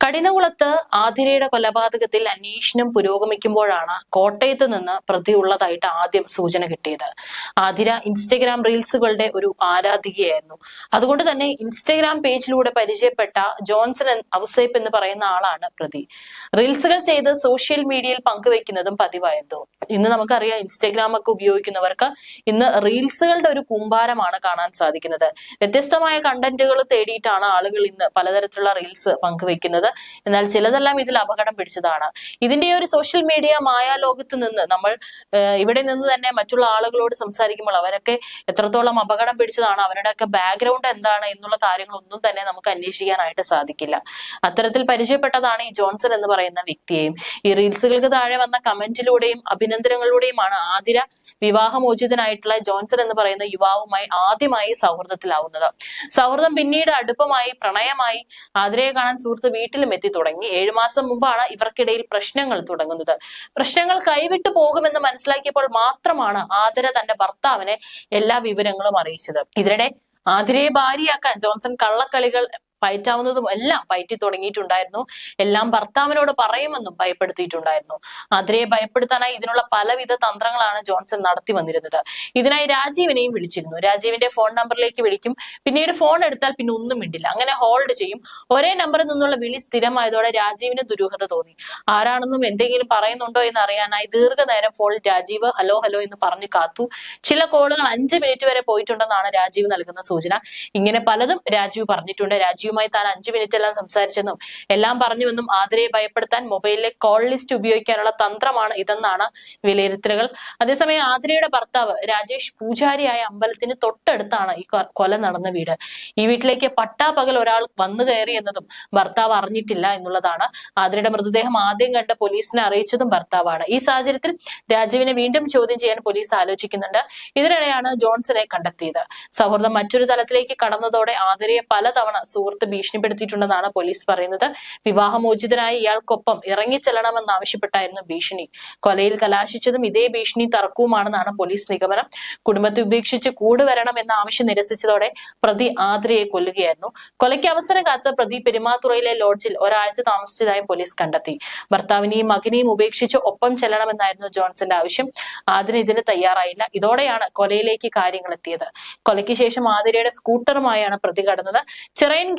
കഠിനകുളത്ത് ആതിരയുടെ കൊലപാതകത്തിൽ അന്വേഷണം പുരോഗമിക്കുമ്പോഴാണ് കോട്ടയത്ത് നിന്ന് പ്രതിയുള്ളതായിട്ട് ആദ്യം സൂചന കിട്ടിയത്. ആതിര ഇൻസ്റ്റഗ്രാം റീൽസുകളുടെ ഒരു ആരാധികയായിരുന്നു. അതുകൊണ്ട് തന്നെ ഇൻസ്റ്റഗ്രാം പേജിലൂടെ പരിചയപ്പെട്ട ജോൺസൺ ഔസേപ്പ് എന്ന് പറയുന്ന ആളാണ് പ്രതി. റീൽസുകൾ ചെയ്ത് സോഷ്യൽ മീഡിയയിൽ പങ്കുവെക്കുന്നതും പതിവായിരുന്നു. ഇന്ന് നമുക്കറിയാം ഇൻസ്റ്റഗ്രാം ഒക്കെ ഉപയോഗിക്കുന്നവർക്ക് ഇന്ന് റീൽസുകളുടെ ഒരു കൂമ്പാരമാണ് കാണാൻ സാധിക്കുന്നത്. വ്യത്യസ്തമായ കണ്ടന്റുകൾ തേടിയിട്ടാണ് ആളുകൾ ഇന്ന് പലതരത്തിലുള്ള റീൽസ് പങ്കുവെക്കുന്നത് എന്നാൽ ചിലതെല്ലാം ഇതിൽ അപകടം പിടിച്ചതാണ്. ഇതിന്റെ ഒരു സോഷ്യൽ മീഡിയ മായാലോകത്ത് നിന്ന് നമ്മൾ ഇവിടെ നിന്ന് തന്നെ മറ്റുള്ള ആളുകളോട് സംസാരിക്കുമ്പോൾ അവരൊക്കെ എത്രത്തോളം അപകടം പിടിച്ചതാണ് അവരുടെയൊക്കെ ബാക്ക്ഗ്രൗണ്ട് എന്താണ് എന്നുള്ള കാര്യങ്ങളൊന്നും തന്നെ നമുക്ക് അന്വേഷിക്കാനായിട്ട് സാധിക്കില്ല. അത്തരത്തിൽ പരിചയപ്പെട്ടതാണ് ഈ ജോൺസൺ എന്ന് പറയുന്ന വ്യക്തിയെയും. ഈ റീൽസുകൾക്ക് താഴെ വന്ന കമന്റിലൂടെയും അഭിനന്ദനങ്ങളിലൂടെയുമാണ് ആതിര വിവാഹമോചിതനായിട്ടുള്ള ജോൺസൺ എന്ന് പറയുന്ന യുവാവുമായി ആദ്യമായി സൗഹൃദത്തിലാവുന്നത്. സൗഹൃദം പിന്നീട് അടുപ്പമായി പ്രണയമായി ആതിരയെ കാണാൻ സുഹൃത്ത് വീട്ടിലും എത്തി തുടങ്ങി. ഏഴു മാസം മുമ്പാണ് ഇവർക്കിടയിൽ പ്രശ്നങ്ങൾ തുടങ്ങുന്നത്. പ്രശ്നങ്ങൾ കൈവിട്ടു പോകുമെന്ന് മനസ്സിലാക്കിയപ്പോൾ മാത്രമാണ് ആതിര തന്റെ ഭർത്താവിനെ എല്ലാ വിവരങ്ങളും അറിയിച്ചത്. ഇതിനിടെ ആതിരയെ ഭാര്യയാക്കാൻ ജോൺസൺ കള്ളക്കളികൾ പയറ്റാവുന്നതും എല്ലാം പയറ്റി തുടങ്ങിയിട്ടുണ്ടായിരുന്നു. എല്ലാം ഭർത്താവിനോട് പറയുമെന്നും ഭയപ്പെടുത്തിയിട്ടുണ്ടായിരുന്നു. ആതിരയെ ഭയപ്പെടുത്താനായി ഇതിനുള്ള പലവിധ തന്ത്രങ്ങളാണ് ജോൺസൺ നടത്തി വന്നിരുന്നത്. ഇതിനായി രാജീവിനെയും വിളിച്ചിരുന്നു. രാജീവിന്റെ ഫോൺ നമ്പറിലേക്ക് വിളിക്കും. പിന്നീട് ഫോൺ എടുത്താൽ പിന്നെ ഒന്നും മിണ്ടില്ല. അങ്ങനെ ഹോൾഡ് ചെയ്യും. ഒരേ നമ്പറിൽ നിന്നുള്ള വിളി സ്ഥിരമായതോടെ രാജീവിന് ദുരൂഹത തോന്നി. ആരാണെന്നും എന്തെങ്കിലും പറയുന്നുണ്ടോ എന്ന് അറിയാനായി ദീർഘനേരം ഫോണിൽ രാജീവ് ഹലോ ഹലോ എന്ന് പറഞ്ഞു കാത്തു. ചില കോളുകൾ അഞ്ച് മിനിറ്റ് വരെ പോയിട്ടുണ്ടെന്നാണ് രാജീവ് നൽകുന്ന സൂചന. ഇങ്ങനെ പലതും രാജീവ് പറഞ്ഞിട്ടുണ്ട്. രാജീവുമായി താൻ അഞ്ചു മിനിറ്റ് എല്ലാം സംസാരിച്ചെന്നും എല്ലാം പറഞ്ഞുവെന്നും ആതിരയെ ഭയപ്പെടുത്താൻ മൊബൈലിലെ കോൾ ലിസ്റ്റ് ഉപയോഗിക്കാനുള്ള തന്ത്രമാണ് ഇതെന്നാണ് വിലയിരുത്തലുകൾ. അതേസമയം ആതിരയുടെ ഭർത്താവ് രാജേഷ് പൂജാരിയായ അമ്പലത്തിന് തൊട്ടടുത്താണ് ഈ കൊല നടന്ന വീട്. ഈ വീട്ടിലേക്ക് പട്ടാപകൽ ഒരാൾ വന്നു കയറി എന്നതും ഭർത്താവ് അറിഞ്ഞിട്ടില്ല എന്നുള്ളതാണ് ആതിരയുടെ മൃതദേഹം ആദ്യം കണ്ട് പോലീസിനെ അറിയിച്ചതും ഭർത്താവാണ്. ഈ സാഹചര്യത്തിൽ രാജീവിനെ വീണ്ടും ചോദ്യം ചെയ്യാൻ പോലീസ് ആലോചിക്കുന്നുണ്ട്. ഇതിനിടെയാണ് ജോൺസനെ കണ്ടെത്തിയത്. സൗഹൃദം മറ്റൊരു തലത്തിലേക്ക് കടന്നതോടെ ആതിരയെ പലതവണ സുഹൃത്ത് ഭീഷണിപ്പെടുത്തിയിട്ടുണ്ടെന്നാണ് പോലീസ് പറയുന്നത്. വിവാഹമോചിതനായ ഇയാൾക്കൊപ്പം ഇറങ്ങിച്ചെല്ലണമെന്നാവശ്യപ്പെട്ടായിരുന്നു ഭീഷണി. കൊലയിൽ കലാശിച്ചതും ഇതേ ഭീഷണി തർക്കവുമാണെന്നാണ് പോലീസ് നിഗമനം. കുടുംബത്തെ ഉപേക്ഷിച്ച് കൂട് വരണം എന്ന ആവശ്യം നിരസിച്ചതോടെ പ്രതി ആതിരയെ കൊല്ലുകയായിരുന്നു. കൊലയ്ക്ക് അവസരം കാത്ത് പ്രതി പെരുമാതുറയിലെ ലോഡ്ജിൽ ഒരാഴ്ച താമസിച്ചതായും പോലീസ് കണ്ടെത്തി. ഭർത്താവിനെയും മകനെയും ഉപേക്ഷിച്ച് ഒപ്പം ചെല്ലണമെന്നായിരുന്നു ജോൺസന്റെ ആവശ്യം. ആതിര ഇതിന് തയ്യാറായില്ല. ഇതോടെയാണ് കൊലയിലേക്ക് കാര്യങ്ങൾ എത്തിയത് കൊലയ്ക്ക് ശേഷം ആതിരയുടെ സ്കൂട്ടറുമായാണ് പ്രതി കടന്നത്.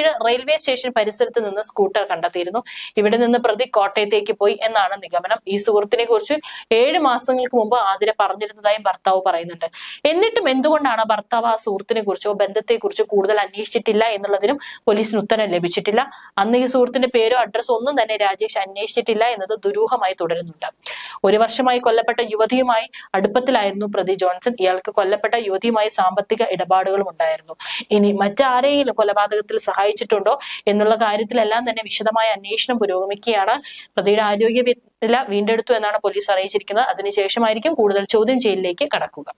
ചിറയൻകീഴ് റെയിൽവേ സ്റ്റേഷൻ പരിസരത്ത് നിന്ന് സ്കൂട്ടർ കണ്ടെത്തിയിരുന്നു. ഇവിടെ നിന്ന് പ്രതി കോട്ടയത്തേക്ക് പോയി എന്നാണ് നിഗമനം. ഈ സുഹൃത്തിനെ കുറിച്ച് ഏഴ് മാസങ്ങൾക്ക് മുമ്പ് ആതിര പറഞ്ഞിരുന്നതായും ഭർത്താവ് പറയുന്നുണ്ട്. എന്നിട്ടും എന്തുകൊണ്ടാണ് ഭർത്താവ് ആ സുഹൃത്തിനെ കുറിച്ചോ ബന്ധത്തെ കുറിച്ചോ കൂടുതൽ അന്വേഷിച്ചിട്ടില്ല എന്നുള്ളതിനും പോലീസിന് ഉത്തരം ലഭിച്ചിട്ടില്ല. അന്ന് ഈ സുഹൃത്തിന്റെ പേരോ അഡ്രസ്സോ ഒന്നും തന്നെ രാജേഷ് അന്വേഷിച്ചിട്ടില്ല എന്നത് ദുരൂഹമായി തുടരുന്നുണ്ട്. ഒരു വർഷമായി കൊല്ലപ്പെട്ട യുവതിയുമായി അടുപ്പത്തിലായിരുന്നു പ്രതി ജോൺസൺ. ഇയാൾക്ക് കൊല്ലപ്പെട്ട യുവതിയുമായി സാമ്പത്തിക ഇടപാടുകളും ഉണ്ടായിരുന്നു. ഇനി മറ്റാരെയും കൊലപാതകത്തിൽ സഹായിച്ചിട്ടുണ്ടോ എന്നുള്ള കാര്യത്തിലെല്ലാം തന്നെ വിശദമായ അന്വേഷണം പുരോഗമിക്കുകയാണ്. പ്രതിയുടെ ആരോഗ്യ നില വീണ്ടെടുത്തു എന്നാണ് പോലീസ് അറിയിച്ചിരിക്കുന്നത്. അതിനുശേഷമായിരിക്കും കൂടുതൽ ചോദ്യം ചെയ്യലിലേക്ക് കടക്കുക.